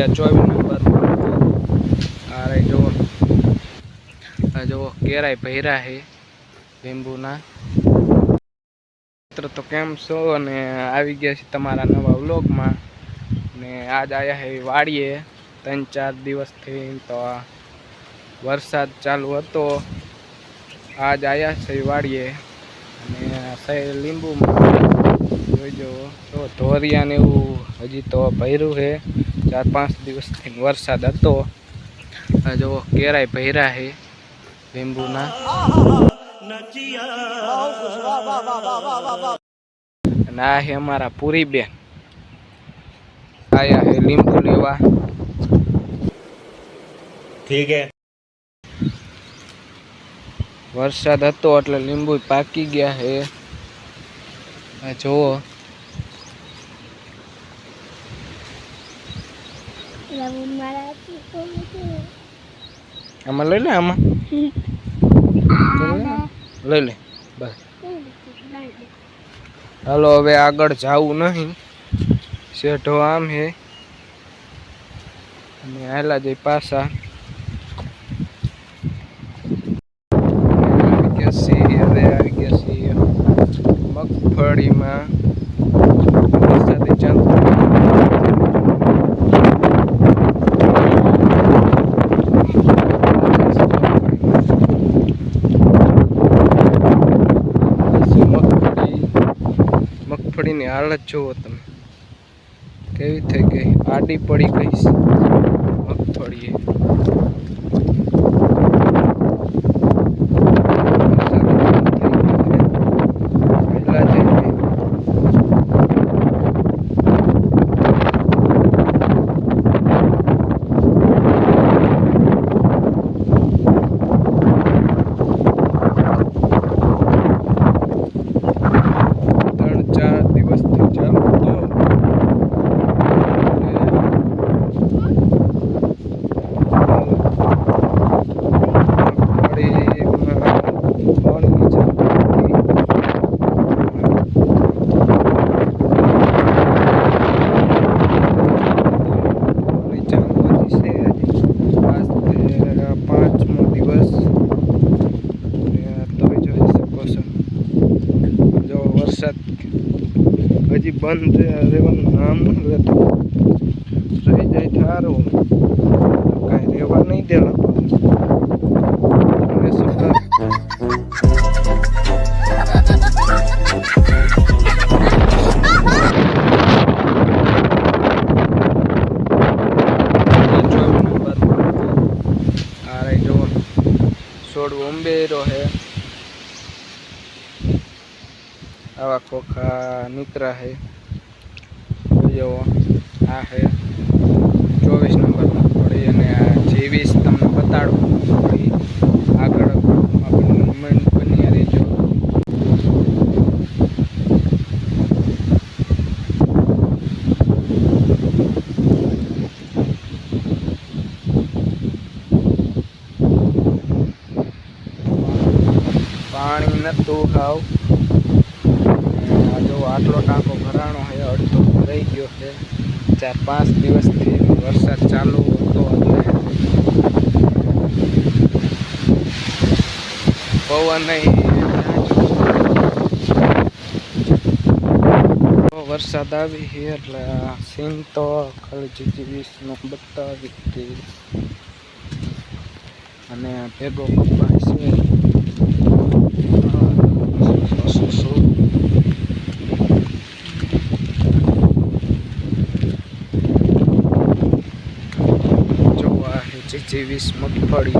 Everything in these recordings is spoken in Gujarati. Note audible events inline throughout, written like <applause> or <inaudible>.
ત્યાં ચોવીસ નંબર. આ રહી જુઓ. આ જુઓ, કેરાય ભૈરા છે લીંબુના. મિત્ર, તો કેમ છો? અને આવી ગયા છે તમારા નવા વ્લોગમાં. ને આજ આવ્યા છે વાડીએ. ત્રણ ચાર દિવસથી તો વરસાદ ચાલુ હતો. આજ આવ્યા છે વાળીએ અને લીંબુમાં. જોઈજો તો ધોરિયાને એવું હજી તો ભર્યું છે. ચાર પાંચ દિવસથી વરસાદ હતો. જો કેરાય ભૈરા હે લીંબુના. અને આ હે અમારા પૂરી બેન આયા છે લીંબુ લેવા. વરસાદ હતો એટલે લીંબુ પાકી ગયા હે જોવો આમાં લઈ લે આમાં. <laughs> લઈ લે. બસ. હાલો હવે આગળ જાવું નહીં. શેઠો આમ હે. અને હાલા જઈ પાછા આવી ગયા છીએ હવે આવી ગયા છીએ મગફળીમાં વરસાદી ચાલુ મગફળી મગફળીની હાલત જુઓ તમે. કેવી થઈ ગઈ? આડી પડી ગઈ મગફળીએ પહેલા જઈને ત્રણ ચાર દિવસથી ચાલુ હતો મગફળીમાં પાણીની જરૂર હતી. ચાલવાની છે હજી. આજ તે પાંચમો દિવસ અને તમે જોઈ શકો છો જો વરસાદ હજી બંધ રહેવાનું નામ રહેતું રહી જાય સારું કાંઈ રહેવા નહીં દેવા અને શું કર- ચોવીસ નંબર આ રહી જો છોડવું ઉંબેરો છે આવા ખોખા નીકળ્યા છે જો આ છે ચોવીસ નંબર મગફળી અને આ જેવીસ તમને બતાડું. મગફળી આગળ આપણે મુમેન્ટ બની રહેજો. પાણી નતું ખાવ આ જો આટલો ટાંકો ભરાણો છે ભરાઈ ગયો છે. ચાર, પાંચ દિવસથી વરસાદ ચાલુ હતો અને પવન વરસાદ આવી એટલે સીન તો ખાલી જીજીવીસનો બતાવી હતી અને ભેગો કપાય છે. શું જેવીસ મગફળી.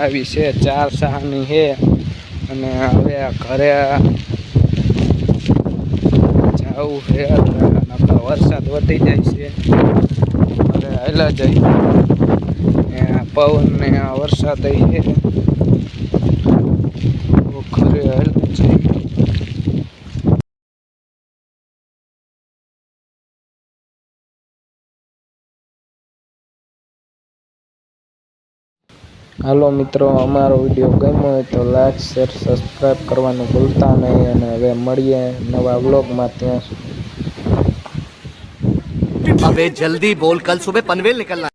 આવી છે ચાર સાની છે અને હવે ઘરે જવું છે આપણા વરસાદ વધી જાય છે. હવે હેલા જાય. પવન ને વરસાદ છે ઘરે હેલું જાય. હાલો મિત્રો, અમારો વીડિયો ગમ્યો હોય તો લાઈક શેર સબસ્ક્રાઈબ કરવાનું ભૂલતા નહીં અને હવે મળીએ નવા વ્લોગમાં ત્યાં સુધી. અબે જલ્દી બોલ, કલ સુબહ પનવેલ નીકળના.